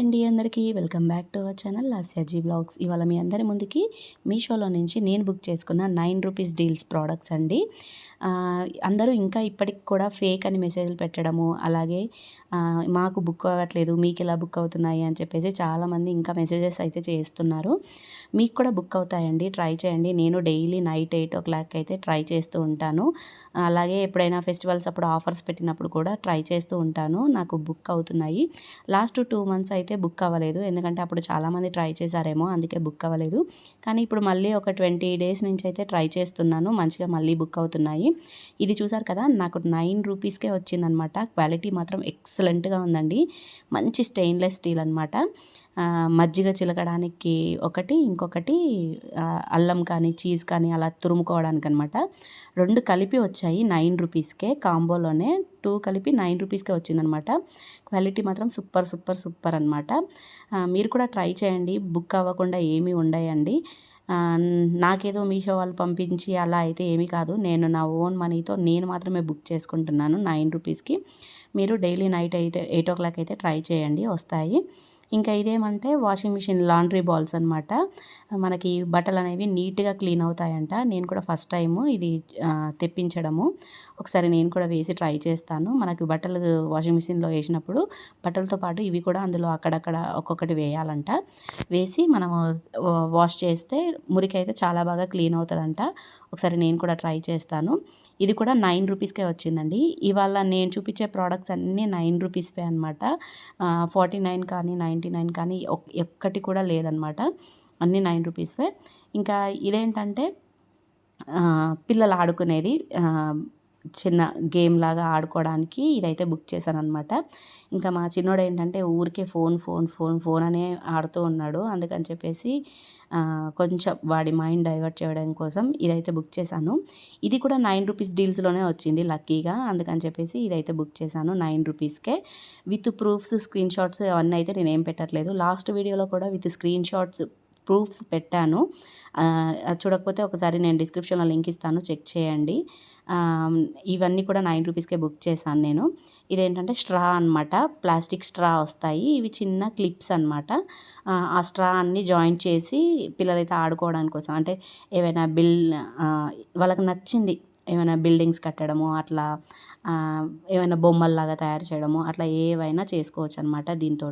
అండి అందరికీ. Welcome back to our channel Lasyaji blogs. ఇవాళ మీ అందరి ముందుకి మీషోలో నుంచి నేను బుక్ చేసుకున్న నైన్ రూపీస్ డీల్స్ ప్రోడక్ట్స్ అండి. అందరూ ఇంకా ఇప్పటికి కూడా ఫేక్ అని మెసేజ్లు పెట్టడము అలాగే మాకు బుక్ అవ్వట్లేదు మీకు ఎలా బుక్ అవుతున్నాయి అని చెప్పేసి చాలామంది ఇంకా మెసేజెస్ అయితే చేస్తున్నారు. మీకు కూడా బుక్ అవుతాయండి ట్రై చేయండి. నేను daily night eight o'clock అయితే ట్రై చేస్తూ ఉంటాను. అలాగే ఎప్పుడైనా ఫెస్టివల్స్ అప్పుడు ఆఫర్స్ పెట్టినప్పుడు కూడా ట్రై చేస్తూ ఉంటాను. నాకు బుక్ అవుతున్నాయి. లాస్ట్ టూ మంత్స్ అయితే బుక్ అవ్వలేదు. ఎందుకంటే అప్పుడు చాలామంది ట్రై చేశారేమో అందుకే బుక్ అవ్వలేదు. కానీ ఇప్పుడు మళ్ళీ ఒక ట్వంటీ డేస్ నుంచి అయితే ట్రై చేస్తున్నాను. మంచిగా మళ్ళీ బుక్ అవుతున్నాయి. ఇది చూసారు కదా నాకు నైన్ రూపీస్కే వచ్చిందనమాట క్వాలిటీ మాత్రం ఎక్సలెంట్గా ఉందండి. మంచి స్టెయిన్లెస్ స్టీల్ అనమాట మజ్జిగ చిలకడానికి ఒకటి ఇంకొకటి అల్లం కానీ చీజ్ కానీ అలా తురుముకోవడానికి అనమాట రెండు కలిపి వచ్చాయి నైన్ రూపీస్కే కాంబోలోనే టూ కలిపి నైన్ రూపీస్కే వచ్చిందనమాట. క్వాలిటీ మాత్రం సూపర్ సూపర్ సూపర్ అనమాట. మీరు కూడా ట్రై చేయండి. బుక్ అవ్వకుండా ఏమీ ఉండయండి. నాకేదో మీషో వాళ్ళు పంపించి అలా అయితే ఏమీ కాదు. నేను నా ఓన్ మనీతో నేను మాత్రమే బుక్ చేసుకుంటున్నాను నైన్ రూపీస్కి. మీరు డైలీ నైట్ అయితే ఎయిట్ ఓ క్లాక్ అయితే ట్రై చేయండి. వస్తాయి. ఇంకా ఇదేమంటే వాషింగ్ మిషన్ లాండ్రీ బాల్స్ అనమాట మనకి బట్టలు అనేవి నీట్గా క్లీన్ అవుతాయంట. నేను కూడా ఫస్ట్ టైము ఇది తెప్పించడము. ఒకసారి నేను కూడా వేసి ట్రై చేస్తాను. మనకి బట్టలు వాషింగ్ మిషన్లో వేసినప్పుడు బట్టలతో పాటు ఇవి కూడా అందులో అక్కడక్కడ ఒక్కొక్కటి వేయాలంట. వేసి మనము వాష్ చేస్తే మురికి అయితే చాలా బాగా క్లీన్ అవుతుందంట. ఒకసారి నేను కూడా ట్రై చేస్తాను. ఇది కూడా నైన్ రూపీస్కే వచ్చిందండి. ఇవాళ నేను చూపించే ప్రోడక్ట్స్ అన్నీ నైన్ రూపీస్వే అనమాట ఫార్టీ నైన్ కానీ నైంటీ నైన్ కానీ ఒక్కటి కూడా లేదనమాట అన్నీ నైన్ రూపీస్వే. ఇంకా ఇదేంటంటే పిల్లలు ఆడుకునేది చిన్న గేమ్ లాగా ఆడుకోవడానికి ఇదైతే బుక్ చేశాను అనమాట ఇంకా మా చిన్నోడు ఏంటంటే ఊరికే ఫోన్ ఫోన్ ఫోన్ ఫోన్ అనే ఆడుతూ ఉన్నాడు. అందుకని చెప్పేసి కొంచెం వాడి మైండ్ డైవర్ట్ చేయడం కోసం ఇదైతే బుక్ చేశాను. ఇది కూడా నైన్ రూపీస్ డీల్స్లోనే వచ్చింది లక్కీగా. అందుకని చెప్పేసి ఇదైతే బుక్ చేశాను నైన్ రూపీస్కే. విత్ ప్రూఫ్స్ స్క్రీన్ షాట్స్ అవన్నీ అయితే నేను ఏం పెట్టట్లేదు. లాస్ట్ వీడియోలో కూడా విత్ స్క్రీన్ షాట్స్ ప్రూఫ్స్ పెట్టాను. అది చూడకపోతే ఒకసారి నేను డిస్క్రిప్షన్లో లింక్ ఇస్తాను చెక్ చేయండి. ఇవన్నీ కూడా నైన్ రూపీస్కే బుక్ చేశాను నేను. ఇదేంటంటే స్ట్రా అనమాట ప్లాస్టిక్ స్ట్రా వస్తాయి. ఇవి చిన్న క్లిప్స్ అనమాట ఆ స్ట్రా అన్ని జాయింట్ చేసి పిల్లలైతే ఆడుకోవడానికి కోసం అంటే ఏవైనా బిల్ వాళ్ళకి నచ్చింది ఏమైనా బిల్డింగ్స్ కట్టడము అట్లా ఏమైనా బొమ్మల్లాగా తయారు చేయడము అట్లా ఏవైనా చేసుకోవచ్చు అనమాట దీంతో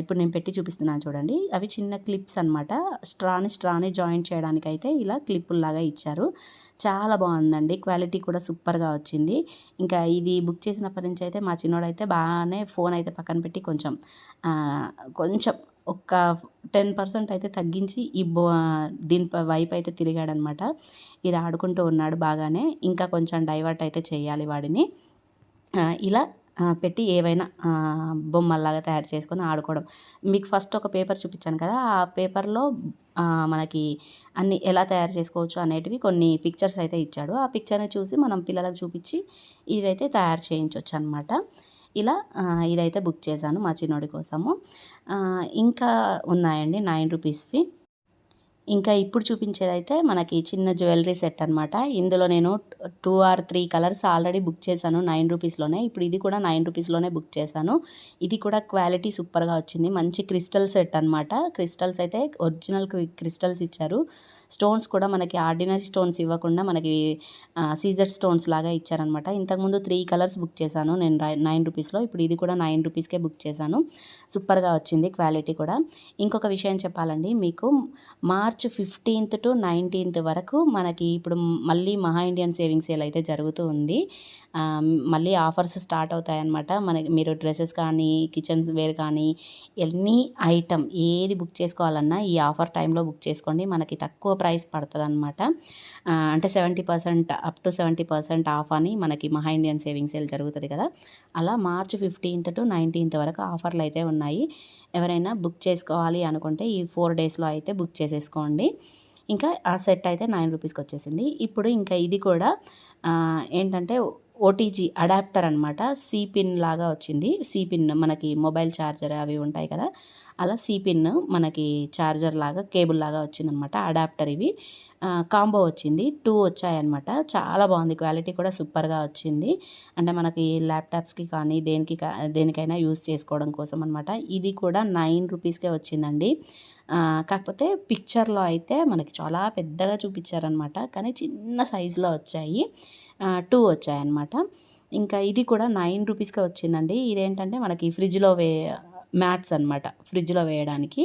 ఇప్పుడు నేను పెట్టి చూపిస్తున్నాను చూడండి. అవి చిన్న క్లిప్స్ అనమాట స్ట్రాని స్ట్రాని జాయింట్ చేయడానికి అయితే ఇలా క్లిప్పుల్లాగా ఇచ్చారు. చాలా బాగుందండి. క్వాలిటీ కూడా సూపర్గా వచ్చింది. ఇంకా ఇది బుక్ చేసినప్పటి నుంచి అయితే మా చిన్నోడైతే బాగానే ఫోన్ అయితే పక్కన పెట్టి కొంచెం కొంచెం ఒక టెన్ పర్సెంట్ అయితే తగ్గించి ఈ బో దీని ప- వైపు అయితే తిరిగాడనమాట. ఇది ఆడుకుంటూ ఉన్నాడు బాగానే. ఇంకా కొంచెం డైవర్ట్ అయితే చేయాలి వాడిని. ఇలా పెట్టి ఏవైనా బొమ్మల్లాగా తయారు చేసుకొని ఆడుకోవడం. మీకు ఫస్ట్ ఒక పేపర్ చూపించాను కదా. ఆ పేపర్లో మనకి అన్ని ఎలా తయారు చేసుకోవచ్చు అనేటివి కొన్ని పిక్చర్స్ అయితే ఇచ్చాడు. ఆ పిక్చర్ని చూసి మనం పిల్లలకు చూపించి ఇవైతే తయారు చేయించవచ్చు అనమాట ఇలా ఇదైతే బుక్ చేశాను మా చిన్నోడి కోసము. ఇంకా ఉన్నాయండి నైన్ రూపీస్వి ఇంకా ఇప్పుడు చూపించేదైతే మనకి చిన్న జ్యువెలరీ సెట్ అనమాట ఇందులో నేను two or three colours already book చేశాను నైన్ రూపీస్లోనే. ఇప్పుడు ఇది కూడా నైన్ రూపీస్లోనే బుక్ చేశాను. ఇది కూడా క్వాలిటీ సూపర్గా వచ్చింది. మంచి క్రిస్టల్ సెట్ అనమాట క్రిస్టల్స్ అయితే ఒరిజినల్ క్రిస్టల్స్ ఇచ్చారు. స్టోన్స్ కూడా మనకి ఆర్డినరీ స్టోన్స్ ఇవ్వకుండా మనకి సీజర్ స్టోన్స్ లాగా ఇచ్చారనమాట ఇంతకుముందు త్రీ కలర్స్ బుక్ చేశాను నేను నైన్ రూపీస్లో. ఇప్పుడు ఇది కూడా నైన్ రూపీస్కే బుక్ చేశాను. సూపర్గా వచ్చింది క్వాలిటీ కూడా. ఇంకొక విషయం చెప్పాలండి. మీకు March March fifteenth to nineteenth వరకు మనకి ఇప్పుడు మళ్ళీ మహా ఇండియన్ సేవింగ్ సేల్ అయితే జరుగుతూ ఉంది. మళ్ళీ ఆఫర్స్ స్టార్ట్ అవుతాయన్నమాట. మనకి మీరు డ్రెస్సెస్ కానీ కిచెన్స్ వేర్ కానీ ఎనీ ఐటమ్ ఏది బుక్ చేసుకోవాలన్నా ఈ ఆఫర్ టైంలో బుక్ చేసుకోండి. మనకి తక్కువ ప్రైస్ పడుతుంది అనమాట అంటే seventy percent up to seventy percent off అని మనకి మహా ఇండియన్ సేవింగ్ సేల్ జరుగుతుంది కదా. అలా మార్చ్ ఫిఫ్టీన్త్ టు నైన్టీన్త్ వరకు ఆఫర్లు అయితే ఉన్నాయి. ఎవరైనా బుక్ చేసుకోవాలి అనుకుంటే ఈ ఫోర్ డేస్లో అయితే బుక్ చేసేసుకోండి. ఇంకా ఆ సెట్ అయితే నైన్ రూపీస్కి వచ్చేసింది. ఇప్పుడు ఇంకా ఇది కూడా ఏంటంటే ఓటీజీ అడాప్టర్ అనమాట సి పిన్ లాగా వచ్చింది. సి పిన్ మనకి మొబైల్ ఛార్జర్ అవి ఉంటాయి కదా. అలా సి పిన్ మనకి ఛార్జర్ లాగా కేబుల్ లాగా వచ్చిందనమాట అడాప్టర్ ఇవి. కాంబో వచ్చింది. టూ వచ్చాయన్నమాట. చాలా బాగుంది. క్వాలిటీ కూడా సూపర్గా వచ్చింది. అంటే మనకి ల్యాప్టాప్స్కి కానీ దేనికి దేనికైనా యూస్ చేసుకోవడం కోసం అనమాట ఇది కూడా నైన్ రూపీస్కే వచ్చిందండి. కాకపోతే పిక్చర్లో అయితే మనకి చాలా పెద్దగా చూపించారనమాట కానీ చిన్న సైజులో వచ్చాయి. టూ వచ్చాయన్నమాట. ఇంకా ఇది కూడా నైన్ రూపీస్కే వచ్చిందండి. ఇదేంటంటే మనకి ఫ్రిడ్జ్లో వే మ్యాట్స్ అనమాట ఫ్రిడ్జ్లో వేయడానికి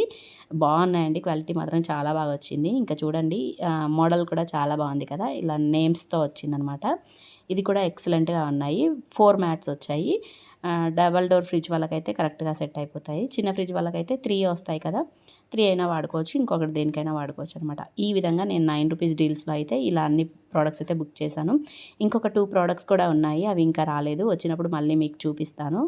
బాగున్నాయండి. క్వాలిటీ మాత్రం చాలా బాగా వచ్చింది. ఇంకా చూడండి మోడల్ కూడా చాలా బాగుంది కదా. ఇలా నేమ్స్తో వచ్చిందనమాట ఇది కూడా ఎక్సలెంట్గా ఉన్నాయి. ఫోర్ మ్యాట్స్ వచ్చాయి. డబల్ డోర్ ఫ్రిడ్జ్ వాళ్ళకైతే కరెక్ట్గా సెట్ అయిపోతాయి. చిన్న ఫ్రిడ్జ్ వాళ్ళకైతే త్రీ వస్తాయి కదా. త్రీ అయినా వాడుకోవచ్చు ఇంకొకటి దేనికైనా వాడుకోవచ్చు అనమాట ఈ విధంగా నేను నైన్ రూపీస్ డీల్స్లో అయితే ఇలా అన్ని ప్రోడక్ట్స్ అయితే బుక్ చేశాను. ఇంకొక టూ ప్రోడక్ట్స్ కూడా ఉన్నాయి అవి ఇంకా రాలేదు. వచ్చినప్పుడు మళ్ళీ మీకు చూపిస్తాను.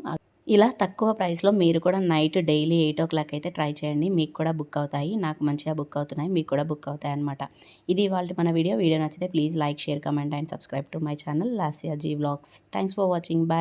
ఇలా తక్కువ ప్రైస్లో మీరు కూడా night daily eight o'clock అయితే ట్రై చేయండి. మీకు కూడా బుక్ అవుతాయి. నాకు మంచిగా బుక్ అవుతున్నాయి. మీకు కూడా బుక్ అవుతాయి అనమాట ఇది వాళ్ళ మన వీడియో. వీడియో నచ్చితే please like share comment and subscribe to my channel Lasya ji vlogs thanks for watching bye